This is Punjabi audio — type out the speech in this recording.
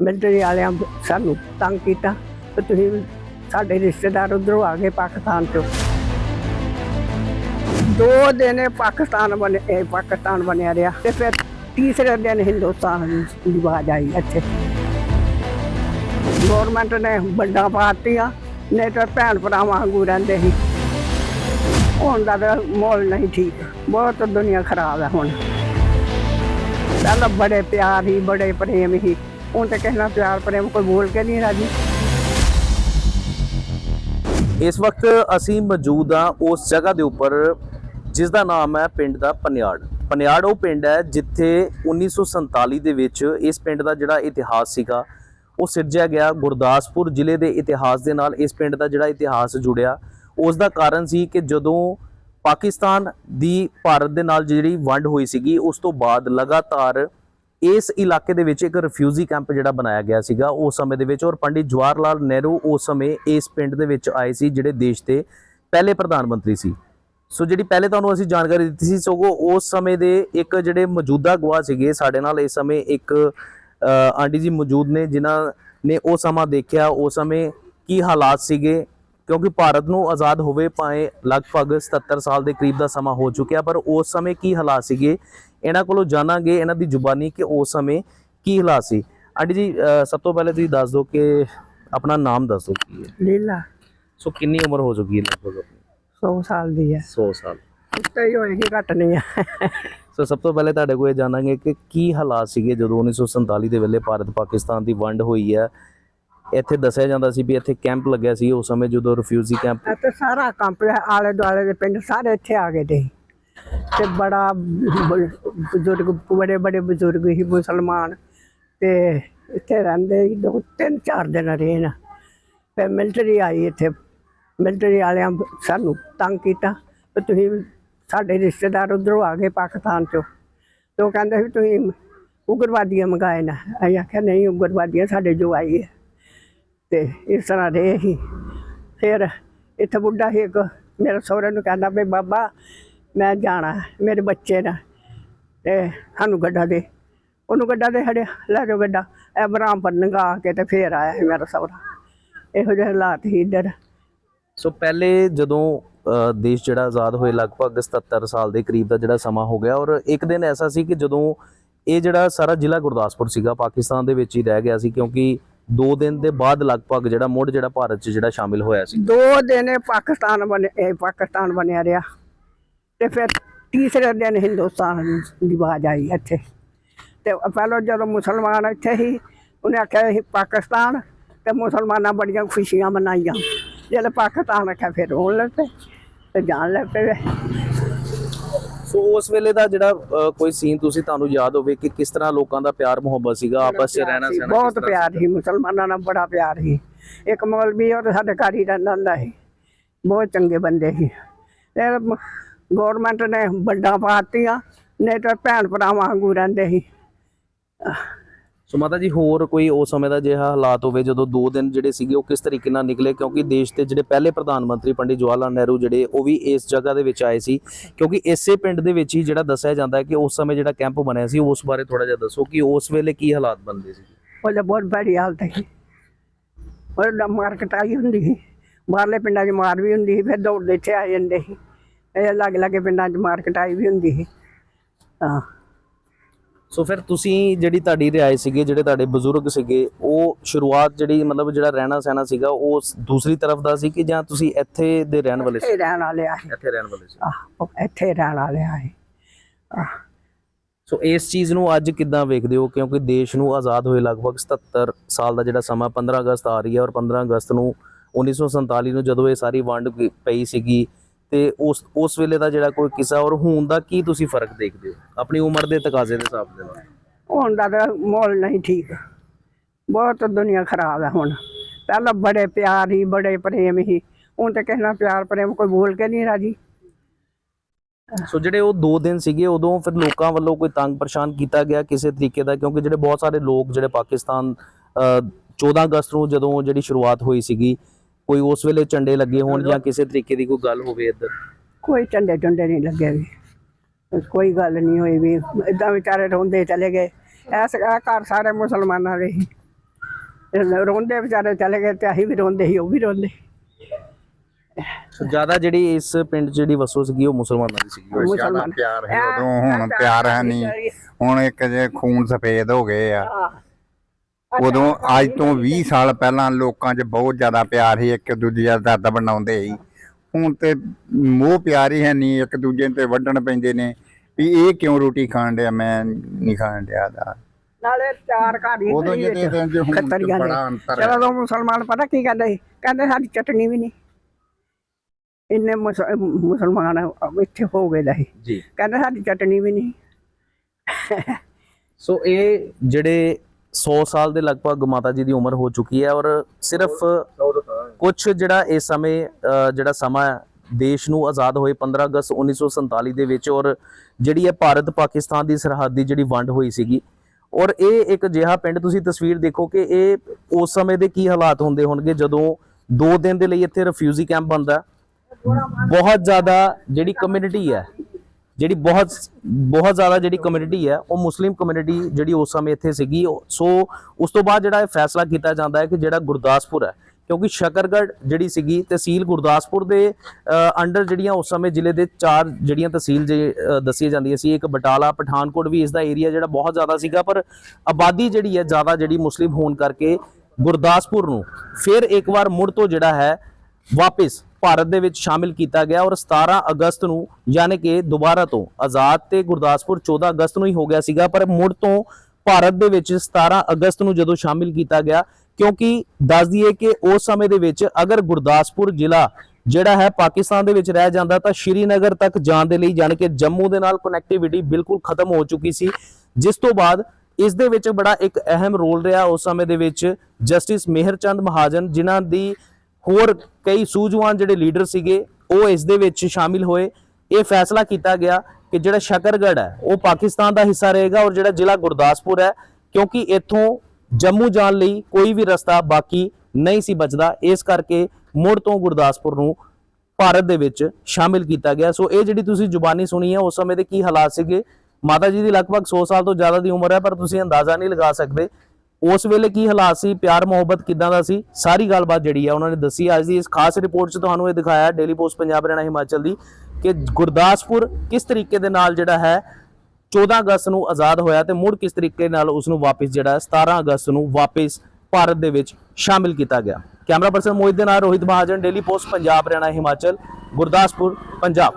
ਮਿਲਟਰੀ ਵਾਲਿਆਂ ਸਾਨੂੰ ਤੰਗ ਕੀਤਾ ਤੇ ਤੁਸੀਂ ਸਾਡੇ ਰਿਸ਼ਤੇਦਾਰ ਉਧਰੋਂ ਆ ਗਏ ਪਾਕਿਸਤਾਨ ਤੋਂ ਦੋ ਦਿਨ ਪਾਕਿਸਤਾਨ ਬਣੇ ਪਾਕਿਸਤਾਨ ਬਣਿਆ ਰਿਹਾ ਤੇ ਫਿਰ ਤੀਸਰੇ ਦਿਨ ਹਿੰਦੁਸਤਾਨ ਦੀ ਆਵਾਜ਼ ਆਈ ਇੱਥੇ। ਗਵਰਨਮੈਂਟ ਨੇ ਵੱਡਾ ਪਾਤੀਆਂ ਨਹੀਂ ਤਾਂ ਭੈਣ ਭਰਾਵਾਂ ਵਾਂਗੂ ਰਹਿੰਦੇ ਸੀ। ਹੁਣ ਦਾ ਤਾਂ ਮਾਹੌਲ ਨਹੀਂ ਠੀਕ, ਬਹੁਤ ਦੁਨੀਆ ਖਰਾਬ ਹੈ ਹੁਣ। ਪਹਿਲਾਂ ਬੜੇ ਪਿਆਰ ਹੀ ਬੜੇ ਪ੍ਰੇਮ ਹੀ ਹੁਣ ਤੇ ਕਿਸੇ ਪਿਆਰ, ਪ੍ਰੇਮ ਕੋਈ ਬੋਲ ਕੇ ਨਹੀਂ ਰਾਜੀ। ਇਸ ਵਕਤ ਅਸੀਂ ਮੌਜੂਦ ਹਾਂ ਉਸ ਜਗ੍ਹਾ ਦੇ ਉੱਪਰ, ਜਿਸ ਦਾ ਨਾਮ ਹੈ ਪਿੰਡ ਦਾ ਪਨਿਆੜ। ਪਨਿਆੜ ਉਹ ਪਿੰਡ ਹੈ ਜਿੱਥੇ 1947 ਦੇ ਵਿੱਚ ਇਸ ਪਿੰਡ ਦਾ ਜਿਹੜਾ ਇਤਿਹਾਸ ਸੀਗਾ, ਉਹ ਸਿਰਜਿਆ ਗਿਆ। ਗੁਰਦਾਸਪੁਰ ਜ਼ਿਲ੍ਹੇ ਦੇ ਇਤਿਹਾਸ ਦੇ ਨਾਲ ਇਸ ਪਿੰਡ ਦਾ ਜਿਹੜਾ ਇਤਿਹਾਸ ਜੁੜਿਆ। ਉਸ ਦਾ ਕਾਰਨ ਸੀ ਕਿ ਜਦੋਂ ਪਾਕਿਸਤਾਨ ਦੀ ਭਾਰਤ ਦੇ ਨਾਲ ਜਿਹੜੀ ਵੰਡ ਹੋਈ ਸੀਗੀ, ਉਸ ਤੋਂ ਬਾਅਦ ਲਗਾਤਾਰ ਇਸ ਇਲਾਕੇ ਦੇ ਵਿੱਚ ਇੱਕ ਰਿਫਿਊਜੀ ਕੈਂਪ ਜਿਹੜਾ ਬਣਾਇਆ ਗਿਆ ਸੀਗਾ ਉਸ ਸਮੇਂ ਦੇ ਵਿੱਚ ਔਰ ਪੰਡਿਤ ਜਵਾਹਰ ਲਾਲ ਨਹਿਰੂ ਉਸ ਸਮੇਂ ਇਸ ਪਿੰਡ ਦੇ ਵਿੱਚ ਆਏ ਸੀ ਜਿਹੜੇ ਦੇਸ਼ ਦੇ ਪਹਿਲੇ ਪ੍ਰਧਾਨ ਮੰਤਰੀ ਸੀ। ਸੋ ਜਿਹੜੀ ਪਹਿਲੇ ਤੁਹਾਨੂੰ ਅਸੀਂ ਜਾਣਕਾਰੀ ਦਿੱਤੀ ਸੀ ਸਗੋਂ ਉਸ ਸਮੇਂ ਦੇ ਇੱਕ ਜਿਹੜੇ ਮੌਜੂਦਾ ਗਵਾਹ ਸੀਗੇ ਸਾਡੇ ਨਾਲ ਇਸ ਸਮੇਂ ਇੱਕ ਅ, ਆਂਟੀ ਜੀ ਮੌਜੂਦ ਨੇ ਜਿਨ੍ਹਾਂ ਨੇ ਉਹ ਸਮਾਂ ਦੇਖਿਆ ਉਸ ਸਮੇਂ ਕੀ ਹਾਲਾਤ ਸੀਗੇ ਕਿਉਂਕਿ ਭਾਰਤ ਨੂੰ ਆਜ਼ਾਦ ਹੋਵੇ ਭਾਵੇਂ ਲਗਭਗ 77 ਸਾਲ ਦੇ ਕਰੀਬ ਦਾ ਸਮਾਂ ਹੋ ਚੁੱਕਿਆ ਪਰ ਉਸ ਸਮੇਂ ਕੀ ਹਾਲਾਤ ਸੀਗੇ ਇਹਨਾਂ ਕੋਲੋਂ ਜਾਣਾਂਗੇ ਇਹਨਾਂ ਦੀ ਜ਼ੁਬਾਨੀ ਕਿ ਉਸ ਸਮੇਂ ਕੀ ਹਾਲਾਤ ਸੀ। ਆਂਟੀ ਜੀ ਸਭ ਤੋਂ ਪਹਿਲੇ ਤੁਸੀਂ ਦੱਸ ਦਿਓ ਕਿ ਆਪਣਾ ਨਾਮ ਦੱਸੋ ਕੀ ਹੈ। ਲੀਲਾ। ਸੋ ਕਿੰਨੀ ਉਮਰ ਹੋ ਚੁੱਕੀ ਹੈ ਲਗਭਗ ਆਪਣੀ? 100 ਸਾਲ ਦੀ ਹੈ। 100 ਸਾਲ। ਉੱਤੇ ਹੀ ਹੋਏਗੀ ਘੱਟ ਨਹੀਂ ਹੈ। ਸੋ ਸਭ ਤੋਂ ਪਹਿਲੇ ਤੁਹਾਡੇ ਕੋਲ ਇਹ ਜਾਣਾਂਗੇ ਕਿ ਕੀ ਹਾਲਾਤ ਸੀਗੇ ਜਦੋਂ 1947 ਦੇ ਵੇਲੇ ਭਾਰਤ ਪਾਕਿਸਤਾਨ ਦੀ ਵੰਡ ਹੋਈ ਹੈ। ਇੱਥੇ ਦੱਸਿਆ ਜਾਂਦਾ ਸੀ ਵੀ ਇੱਥੇ ਕੈਂਪ ਲੱਗਿਆ ਸੀ। ਉਸ ਸਮੇਂ ਜਦੋਂ ਰਿਫਿਊਜੀ ਕੈਂਪ ਤੇ ਸਾਰਾ ਕੰਪ ਆਲੇ ਦੁਆਲੇ ਦੇ ਪਿੰਡ ਸਾਰੇ ਇੱਥੇ ਆ ਗਏ ਤੇ। ਤੇ ਬੜਾ ਬਜ਼ੁਰਗ, ਬੜੇ ਬੜੇ ਬਜ਼ੁਰਗ ਹੀ ਮੁਸਲਮਾਨ ਤੇ ਇੱਥੇ ਰਹਿੰਦੇ ਸੀ ਦੋ, ਤਿੰਨ, ਚਾਰ ਦਿਨ ਰਹੇ ਨਾ। ਫਿਰ ਮਿਲਟਰੀ ਆਈ ਇੱਥੇ। ਮਿਲਟਰੀ ਵਾਲਿਆਂ ਸਾਨੂੰ ਤੰਗ ਕੀਤਾ ਤੇ ਤੁਸੀਂ ਸਾਡੇ ਰਿਸ਼ਤੇਦਾਰ ਉਧਰੋਂ ਆ ਗਏ ਪਾਕਿਸਤਾਨ ਚੋਂ। ਤੇ ਉਹ ਕਹਿੰਦੇ ਵੀ ਤੁਸੀਂ ਉਗਰਵਾਦੀਆਂ ਮੰਗਾਏ ਨਾ। ਅਸੀਂ ਆਖਿਆ, ਨਹੀਂ, ਉਗਰਵਾਦੀਆਂ ਸਾਡੇ ਜੋ ਆਈ ਹੈ। ਤੇ ਇਸ ਤਰ੍ਹਾਂ ਰਹੇ ਹੀ। ਫਿਰ ਇੱਥੇ ਬੁੱਢਾ ਸੀ ਇੱਕ, ਮੇਰੇ ਸਹੁਰੇ ਨੂੰ ਕਹਿੰਦਾ ਵੀ, ਬਾਬਾ ਮੈਂ ਜਾਣਾ ਹੈ, ਮੇਰੇ ਬੱਚੇ ਨੇ। ਤੇ ਸਾਨੂੰ ਗੱਡਾ ਦੇ। ਉਹਨੂੰ ਗੱਡਾ ਦੇ ਹੜਿਆ ਲੈ ਜਾਓ ਗੱਡਾ। ਇਹ ਬਰਾਮਪੁਰ ਨੰਗਾ ਕੇ ਤੇ ਫੇਰ ਆਇਆ ਸੀ ਮੇਰਾ ਸਹੁਰਾ। ਇਹੋ ਜਿਹੇ ਹਾਲਾਤ ਸੀ ਇੱਧਰ। ਸੋ ਪਹਿਲੇ ਜਦੋਂ ਅ, ਦੇਸ਼ ਜਿਹੜਾ ਆਜ਼ਾਦ ਹੋਏ ਲਗਭਗ 77 ਸਾਲ ਦੇ ਕਰੀਬ ਦਾ ਜਿਹੜਾ ਸਮਾਂ ਹੋ ਗਿਆ ਔਰ ਇੱਕ ਦਿਨ ਐਸਾ ਸੀ ਕਿ ਜਦੋਂ ਇਹ ਜਿਹੜਾ ਸਾਰਾ ਜ਼ਿਲ੍ਹਾ ਗੁਰਦਾਸਪੁਰ ਸੀਗਾ ਪਾਕਿਸਤਾਨ ਦੇ ਵਿੱਚ ਹੀ ਰਹਿ ਗਿਆ ਸੀ ਕਿਉਂਕਿ 2 ਦਿਨ ਦੇ ਬਾਅਦ ਲਗਭਗ ਜਿਹੜਾ ਮੁੜ ਜਿਹੜਾ ਭਾਰਤ 'ਚ ਜਿਹੜਾ ਸ਼ਾਮਿਲ ਹੋਇਆ ਸੀ। ਦੋ ਦਿਨ ਇਹ ਪਾਕਿਸਤਾਨ ਬਣੇ ਇਹ ਪਾਕਿਸਤਾਨ ਬਣਿਆ ਰਿਹਾ। ਤੇ ਫਿਰ ਤੀਸਰੇ ਦਿਨ ਹਿੰਦੁਸਤਾਨ ਦੀ ਆਵਾਜ਼ ਆਈ ਇੱਥੇ। ਤੇ ਪਹਿਲਾਂ ਜਦੋਂ ਮੁਸਲਮਾਨ ਇੱਥੇ ਸੀ ਉਹਨੇ ਆਖਿਆ ਇਹ ਪਾਕਿਸਤਾਨ ਤੇ ਮੁਸਲਮਾਨਾਂ ਬੜੀਆਂ ਖੁਸ਼ੀਆਂ ਮਨਾਈਆਂ। ਜਦੋਂ ਪਾਕਿਸਤਾਨ ਆਖਿਆ ਫਿਰ ਰੋਣ ਲੱਗ ਪਏ ਤੇ ਜਾਣ ਲੱਗ। ਪਏ ਸੋ ਉਸ ਵੇਲੇ ਦਾ ਜਿਹੜਾ ਅ, ਕੋਈ ਸੀਨ ਤੁਸੀਂ ਤੁਹਾਨੂੰ ਯਾਦ ਹੋਵੇ ਕਿ ਕਿਸ ਤਰ੍ਹਾਂ ਲੋਕਾਂ ਦਾ ਪਿਆਰ ਮੁਹੱਬਤ ਸੀਗਾ ਆਪਸ 'ਚ ਰਹਿਣਾ ਸੀ, ਸਹਿਣਾ ਬਹੁਤ ਤਰ੍ਹਾਂ ਪਿਆਰ ਸੀ ਮੁਸਲਮਾਨਾਂ ਨਾਲ ਬੜਾ ਪਿਆਰ ਸੀ। ਇੱਕ ਮੌਲਵੀ ਉਹ ਸਾਡੇ ਘਰ ਹੀ ਰਹਿੰਦਾ ਹੁੰਦਾ ਸੀ। ਬਹੁਤ ਚੰਗੇ ਬੰਦੇ ਸੀ। ਤੇ ਗਵਰਨਮੈਂਟ ਨੇ ਵੱਡਾ ਪਾਤੀਆਂ ਨਹੀਂ ਤਾਂ ਭੈਣ ਭਰਾਵਾਂ ਵਾਂਗੂ ਰਹਿੰਦੇ ਸੀ। ਸੋ ਮਾਤਾ ਜੀ ਹੋਰ ਕੋਈ ਉਸ ਸਮੇਂ ਦਾ ਜਿਹਾ ਹਾਲਾਤ ਹੋਵੇ ਜਦੋਂ ਦੋ ਦਿਨ ਜਿਹੜੇ ਸੀਗੇ ਉਹ ਕਿਸ ਤਰੀਕੇ ਨਾਲ ਨਿਕਲੇ? ਕਿਉਂਕਿ ਦੇਸ਼ ਦੇ ਜਿਹੜੇ ਪਹਿਲੇ ਪ੍ਰਧਾਨ ਮੰਤਰੀ ਪੰਡਿਤ ਜਵਾਹਰ ਲਾਲ ਨਹਿਰੂ ਜਿਹੜੇ ਉਹ ਵੀ ਇਸ ਜਗ੍ਹਾ ਦੇ ਵਿੱਚ ਆਏ ਸੀ। ਕਿਉਂਕਿ ਇਸੇ ਪਿੰਡ ਦੇ ਵਿੱਚ ਹੀ ਜਿਹੜਾ ਦੱਸਿਆ ਜਾਂਦਾ ਹੈ ਕਿ ਉਸ ਸਮੇਂ ਜਿਹੜਾ ਕੈਂਪ ਬਣਿਆ ਸੀ ਉਸ ਬਾਰੇ ਥੋੜਾ ਜਿਹਾ ਦੱਸੋ ਕਿ ਉਸ ਵੇਲੇ ਕੀ ਹਾਲਾਤ ਬਣਦੇ ਸੀ। ਉਹਦਾ ਬਹੁਤ ਬੜੀ ਹਾਲਤ ਸੀ। ਉਹ ਮਾਰ ਕਟਾਈ ਹੁੰਦੀ ਸੀ। ਬਾਹਰਲੇ ਪਿੰਡਾਂ 'ਚ ਮਾਰ ਵੀ ਹੁੰਦੀ ਸੀ ਫਿਰ ਦੌੜਦੇ ਇੱਥੇ ਆ ਜਾਂਦੇ ਸੀ। ਇਹ ਲੱਗ ਲੱਗੇ ਪਿੰਡਾਂ 'ਚ ਮਾਰ ਕਟਾਈ ਵੀ ਹੁੰਦੀ ਸੀ। ਹਾਂ। ਸੋ ਫਿਰ ਤੁਸੀਂ ਜਿਹੜੀ ਤੁਹਾਡੀ ਰਿਆਇ ਸੀਗੇ ਜਿਹੜੇ ਤੁਹਾਡੇ ਬਜ਼ੁਰਗ ਸੀਗੇ ਉਹ ਸ਼ੁਰੂਆਤ ਜਿਹੜੀ ਮਤਲਬ ਜਿਹੜਾ ਰਹਿਣਾ ਸਹਿਣਾ ਸੀਗਾ ਉਹ ਦੂਸਰੀ ਤਰਫ ਦਾ ਸੀ ਕਿ ਜਾਂ ਤੁਸੀਂ ਇੱਥੇ ਦੇ ਰਹਿਣ ਵਾਲੇ ਸੀ? ਇੱਥੇ ਰਹਿਣ ਵਾਲੇ ਆ ਇੱਥੇ ਰਹਿਣ ਵਾਲੇ ਸੀ। ਆਹ ਇੱਥੇ ਰਹਿਣ ਵਾਲੇ ਆ ਇਹ। ਸੋ ਇਸ ਚੀਜ਼ ਨੂੰ ਅੱਜ ਕਿੱਦਾਂ ਵੇਖਦੇ ਹੋ? ਕਿਉਂਕਿ ਦੇਸ਼ ਨੂੰ ਆਜ਼ਾਦ ਹੋਏ ਲਗਭਗ 77 ਸਾਲ ਦਾ ਜਿਹੜਾ ਸਮਾਂ 15 ਅਗਸਤ ਆ ਰਹੀ ਹੈ ਔਰ 15 ਅਗਸਤ ਨੂੰ 1947 ਨੂੰ ਜਦੋਂ ਇਹ ਸਾਰੀ ਵੰਡ ਪਈ ਸੀਗੀ ਤੇ ਉਸ ਉਸ ਵੇਲੇ ਦਾ ਜਿਹੜਾ ਕੋਈ ਕਿੱਸਾ ਔਰ ਹੁਣ ਦਾ ਕੀ ਤੁਸੀਂ ਫ਼ਰਕ ਦੇਖਦੇ ਹੋ? ਆਪਣੀ ਉਮਰ ਦੇ ਤਕਾਜ਼ੇ ਦੇ ਹਿਸਾਬ ਦੇ ਨਾਲ। ਹੁਣ ਦਾ ਤਾਂ ਮਾਹੌਲ ਨਹੀਂ ਠੀਕ। ਬਹੁਤ ਦੁਨੀਆ ਖਰਾਬ ਹੈ ਹੁਣ। ਪਹਿਲਾਂ ਬੜੇ ਪਿਆਰ ਹੀ ਬੜੇ ਪ੍ਰੇਮ ਹੀ ਹੁਣ ਤੇ ਨਾਲ ਪਿਆਰ ਪ੍ਰੇਮ ਕੋਈ ਬੋਲ ਕੇ ਨਹੀਂ ਰਾਜੀ। ਸੋ ਜਿਹੜੇ ਉਹ 2 ਦਿਨ ਸੀਗੇ ਉਦੋਂ ਫਿਰ ਲੋਕਾਂ ਵੱਲੋਂ ਕੋਈ ਤੰਗ ਪਰੇਸ਼ਾਨ ਕੀਤਾ ਗਿਆ ਕਿਸੇ ਤਰੀਕੇ ਦਾ? ਕਿਉਂਕਿ ਜਿਹੜੇ ਬਹੁਤ ਸਾਰੇ ਲੋਕ ਜਿਹੜੇ ਪਾਕਿਸਤਾਨ ਅ, 14 ਅਗਸਤ ਨੂੰ ਜਦੋਂ ਜਿਹੜੀ ਸ਼ੁਰੂਆਤ ਹੋਈ ਸੀਗੀ ਕੋਈ ਉਸ ਵੇਲੇ ਝੰਡੇ ਲੱਗੇ ਹੋਣ ਜਾਂ ਕਿਸੇ ਤਰੀਕੇ ਦੀ ਕੋਈ ਗੱਲ ਹੋਵੇ ਇੱਧਰ? ਕੋਈ ਝੰਡੇ ਝੰਡੇ ਨਹੀਂ ਲੱਗੇ ਵੀ। ਕੋਈ ਗੱਲ ਨਹੀਂ ਹੋਈ ਵੀ। ਇਦਾਂ ਵਿਚਾਰੇ ਰੋਂਦੇ ਚਲੇ ਗਏ। ਐਸ ਇਹ ਘਰ ਸਾਰੇ ਮੁਸਲਮਾਨਾਂ ਦੇ ਸੀ ਰੋਂਦੇ ਵਿਚਾਰੇ ਚਲੇ ਗਏ ਤੇ ਅਸੀਂ ਵੀ ਰੋਂਦੇ ਸੀ ਉਹ ਵੀ ਰੋਂਦੇ। ਸੋ ਜ਼ਿਆਦਾ ਜਿਹੜੀ ਇਸ ਪਿੰਡ 'ਚ ਜਿਹੜੀ ਵਸੋਂ ਸੀਗੀ ਉਹ ਮੁਸਲਮਾਨਾਂ ਦੀ ਸੀਗੀ। ਜ਼ਿਆਦਾ ਮੁਸਲਮਾਨ ਪਿਆਰ ਹੈ ਉਦੋਂ। ਹੁਣ ਪਿਆਰ ਹੈ ਨਹੀਂ। ਹੁਣ ਇੱਕ ਜੇ ਖੂਨ ਸਫੇਦ ਹੋ ਗਏ ਆ। ਉਦੋਂ ਅੱਜ ਤੋਂ 20 ਸਾਲ ਪਹਿਲਾਂ ਲੋਕਾਂ 'ਚ ਬਹੁਤ ਜ਼ਿਆਦਾ ਪਿਆਰ ਸੀ ਇੱਕ ਦੂਜੇ ਦਾ ਦਰਦ ਬਣਾਉਂਦੇ ਸੀ। ਹੁਣ ਤੇ ਮੋਹ ਪਿਆਰ ਹੀ ਹੈ ਨਹੀਂ ਇੱਕ ਦੂਜੇ ਤੇ ਵੱਢਣ ਪੈਂਦੇ ਨੇ ਵੀ ਇਹ ਕਿਉਂ ਰੋਟੀ ਖਾਣ ਡਿਆ ਮੈਂ ਨਹੀਂ ਖਾਣ ਡਿਆ ਦਾ। ਨਾਲੇ ਚਾਰ ਘਰ ਹੀ ਉਦੋਂ ਗਲੀ ਜਿਹਦੇ ਵਿੱਚ। ਦਿਨ 'ਚ ਹੁਣ ਖੱਤਰੀਆਂ ਬੜਾ ਨੇ ਅੰਤਰ ਹੈ। ਚਲੋ ਉਹ ਮੁਸਲਮਾਨ ਪਤਾ ਕੀ ਕਹਿੰਦੇ ਸੀ? ਕਹਿੰਦੇ ਸਾਡੀ ਚਟਣੀ ਵੀ ਨਹੀਂ। ਇੰਨੇ ਮੁਸ- ਮੁਸਲਮਾਨ ਇੱਥੇ ਹੋ ਗਏ ਦਾ ਸੀ। ਜੀ। ਕਹਿੰਦੇ ਸਾਡੀ ਚਟਣੀ ਵੀ ਨਹੀਂ। ਸੋ ਇਹ ਜਿਹੜੇ 100 ਸਾਲ ਦੇ ਲਗਭਗ ਮਾਤਾ ਜੀ ਦੀ ਉਮਰ ਹੋ ਚੁੱਕੀ ਹੈ ਔਰ ਸਿਰਫ ਕੁਝ ਜਿਹੜਾ ਇਸ ਸਮੇਂ ਜਿਹੜਾ ਸਮਾਂ ਹੈ, ਦੇਸ਼ ਨੂੰ ਆਜ਼ਾਦ ਹੋਏ 15 ਅਗਸਤ 1947 ਦੇ ਵਿੱਚ ਔਰ ਜਿਹੜੀ ਹੈ ਭਾਰਤ ਪਾਕਿਸਤਾਨ ਦੀ ਸਰਹੱਦ ਦੀ ਜਿਹੜੀ ਵੰਡ ਹੋਈ ਸੀਗੀ। ਔਰ ਇਹ ਇੱਕ ਅਜਿਹਾ ਪਿੰਡ ਤੁਸੀਂ ਤਸਵੀਰ ਦੇਖੋ ਕਿ ਇਹ ਉਸ ਸਮੇਂ ਦੇ ਕੀ ਹਾਲਾਤ ਹੁੰਦੇ ਹੋਣਗੇ ਜਦੋਂ 2 ਦਿਨ ਦੇ ਲਈ ਇੱਥੇ ਰਿਫਿਊਜੀ ਕੈਂਪ ਬਣਦਾ ਬਹੁਤ ਜ਼ਿਆਦਾ ਜਿਹੜੀ ਕਮਿਊਨਿਟੀ ਹੈ ਜਿਹੜੀ ਬਹੁਤ ਬਹੁਤ ਜ਼ਿਆਦਾ ਜਿਹੜੀ ਕਮਿਊਨਿਟੀ ਹੈ, ਉਹ ਮੁਸਲਿਮ ਕਮਿਊਨਿਟੀ ਜਿਹੜੀ ਉਸ ਸਮੇਂ ਇੱਥੇ ਸੀਗੀ ਸੋ ਉਸ ਤੋਂ ਬਾਅਦ ਜਿਹੜਾ ਇਹ ਫੈਸਲਾ ਕੀਤਾ ਜਾਂਦਾ ਹੈ ਕਿ ਜਿਹੜਾ ਗੁਰਦਾਸਪੁਰ ਹੈ, ਕਿਉਂਕਿ ਸ਼ਕਰਗੜ੍ਹ ਜਿਹੜੀ ਸੀਗੀ ਤਹਿਸੀਲ ਗੁਰਦਾਸਪੁਰ ਦੇ ਅੰਡਰ ਜਿਹੜੀਆਂ ਉਸ ਸਮੇਂ ਜ਼ਿਲ੍ਹੇ ਦੇ ਚਾਰ ਜਿਹੜੀਆਂ ਤਹਿਸੀਲ ਜੇ ਦੱਸੀਆਂ ਜਾਂਦੀਆਂ ਸੀ, ਇੱਕ ਬਟਾਲਾ, ਪਠਾਨਕੋਟ ਵੀ ਇਸ ਦਾ ਏਰੀਆ ਜਿਹੜਾ ਬਹੁਤ ਜ਼ਿਆਦਾ ਸੀਗਾ, ਪਰ ਆਬਾਦੀ ਜਿਹੜੀ ਹੈ ਜ਼ਿਆਦਾ ਜਿਹੜੀ ਮੁਸਲਿਮ ਹੋਣ ਕਰਕੇ ਗੁਰਦਾਸਪੁਰ ਨੂੰ ਫਿਰ ਇੱਕ ਵਾਰ ਮੁੜ ਤੋਂ ਜਿਹੜਾ ਹੈ ਵਾਪਿਸ ਭਾਰਤ ਦੇ ਵਿੱਚ ਸ਼ਾਮਿਲ ਕੀਤਾ ਗਿਆ ਔਰ 17 ਅਗਸਤ ਨੂੰ ਯਾਨੀ ਕਿ ਦੁਬਾਰਾ ਤੋਂ ਆਜ਼ਾਦ ਤੇ ਗੁਰਦਾਸਪੁਰ 14 ਅਗਸਤ ਨੂੰ ਹੀ ਹੋ ਗਿਆ ਸੀਗਾ, ਪਰ ਮੁੜ ਤੋਂ ਭਾਰਤ ਦੇ ਵਿੱਚ 17 ਅਗਸਤ ਨੂੰ ਜਦੋਂ ਸ਼ਾਮਿਲ ਕੀਤਾ ਗਿਆ, ਕਿਉਂਕਿ ਦੱਸ ਦਈਏ ਕਿ ਉਸ ਸਮੇਂ ਦੇ ਵਿੱਚ ਅਗਰ ਗੁਰਦਾਸਪੁਰ ਜ਼ਿਲ੍ਹਾ ਜਿਹੜਾ ਹੈ ਪਾਕਿਸਤਾਨ ਦੇ ਵਿੱਚ ਰਹਿ ਜਾਂਦਾ, ਤਾਂ ਸ਼੍ਰੀਨਗਰ ਤੱਕ ਜਾਣ ਦੇ ਲਈ ਯਾਨੀ ਕਿ ਜੰਮੂ ਦੇ ਨਾਲ ਕਨੈਕਟੀਵਿਟੀ ਬਿਲਕੁਲ ਖਤਮ ਹੋ ਚੁੱਕੀ ਸੀ, ਜਿਸ ਤੋਂ ਬਾਅਦ ਇਸ ਦੇ ਵਿੱਚ ਬੜਾ ਇੱਕ ਅਹਿਮ ਰੋਲ ਰਿਹਾ ਉਸ ਸਮੇਂ ਦੇ ਵਿੱਚ ਜਸਟਿਸ ਮਿਹਰਚੰਦ ਮਹਾਜਨ, ਜਿਨ੍ਹਾਂ ਦੀ ਹੋਰ ਕਈ ਸੂਝਵਾਨ ਜਿਹੜੇ ਲੀਡਰ ਸੀਗੇ, ਉਹ ਇਸ ਦੇ ਵਿੱਚ ਸ਼ਾਮਿਲ ਹੋਏ। ਇਹ ਫੈਸਲਾ ਕੀਤਾ ਗਿਆ ਕਿ ਜਿਹੜਾ ਸ਼ਕਰਗੜ੍ਹ ਹੈ, ਉਹ ਪਾਕਿਸਤਾਨ ਦਾ ਹਿੱਸਾ ਰਹੇਗਾ ਔਰ ਜਿਹੜਾ ਜ਼ਿਲ੍ਹਾ ਗੁਰਦਾਸਪੁਰ ਹੈ, ਕਿਉਂਕਿ ਇੱਥੋਂ ਜੰਮੂ ਜਾਣ ਲਈ ਕੋਈ ਵੀ ਰਸਤਾ ਬਾਕੀ ਨਹੀਂ ਸੀ ਬਚਦਾ। ਇਸ ਕਰਕੇ ਮੁੜ ਤੋਂ ਗੁਰਦਾਸਪੁਰ ਨੂੰ ਭਾਰਤ ਦੇ ਵਿੱਚ ਸ਼ਾਮਿਲ ਕੀਤਾ ਗਿਆ। ਸੋ ਇਹ ਜਿਹੜੀ ਤੁਸੀਂ ਜ਼ੁਬਾਨੀ ਸੁਣੀ ਹੈ, ਉਸ ਸਮੇਂ ਦੇ ਕੀ ਹਾਲਾਤ ਸੀਗੇ? ਮਾਤਾ ਜੀ ਦੀ ਲਗਭਗ 100 ਸਾਲ ਤੋਂ ਜ਼ਿਆਦਾ ਦੀ ਉਮਰ ਹੈ, ਪਰ ਤੁਸੀਂ ਅੰਦਾਜ਼ਾ ਨਹੀਂ ਲਗਾ ਸਕਦੇ ਉਸ ਵੇਲੇ ਕੀ ਹਾਲਾਤ ਸੀ, ਪਿਆਰ, ਮੁਹੱਬਤ ਕਿਦਾਂ ਦਾ ਸੀ, ਸਾਰੀ ਗੱਲਬਾਤ ਜਿਹੜੀ ਹੈ ਉਹਨਾਂ ਨੇ ਦੱਸੀ ਅੱਜ ਦੀ ਇਸ ਖਾਸ ਰਿਪੋਰਟ 'ਚ ਤੁਹਾਨੂੰ ਇਹ ਦਿਖਾਇਆ ਡੇਲੀ ਪੋਸਟ ਪੰਜਾਬ ਹਰਿਆਣਾ ਹਿਮਾਚਲ ਦੀ ਕਿ ਗੁਰਦਾਸਪੁਰ ਕਿਸ ਤਰੀਕੇ ਦੇ ਨਾਲ ਜਿਹੜਾ ਹੈ 14 ਅਗਸਤ ਨੂੰ ਆਜ਼ਾਦ ਹੋਇਆ ਤੇ ਮੁੜ ਕਿਸ ਤਰੀਕੇ ਨਾਲ ਉਸ ਨੂੰ ਵਾਪਸ ਜਿਹੜਾ ਹੈ 17 ਅਗਸਤ ਨੂੰ ਵਾਪਸ ਭਾਰਤ ਦੇ ਵਿੱਚ ਸ਼ਾਮਿਲ ਕੀਤਾ ਗਿਆ। ਕੈਮਰਾ ਪਰਸਨ ਮੋਹਿਤ ਦੇ ਨਾਲ ਰੋਹਿਤ ਮਹਾਜਨ ਡੇਲੀ ਪੋਸਟ ਪੰਜਾਬ ਹਰਿਆਣਾ ਹਿਮਾਚਲ ਗੁਰਦਾਸਪੁਰ ਪੰਜਾਬ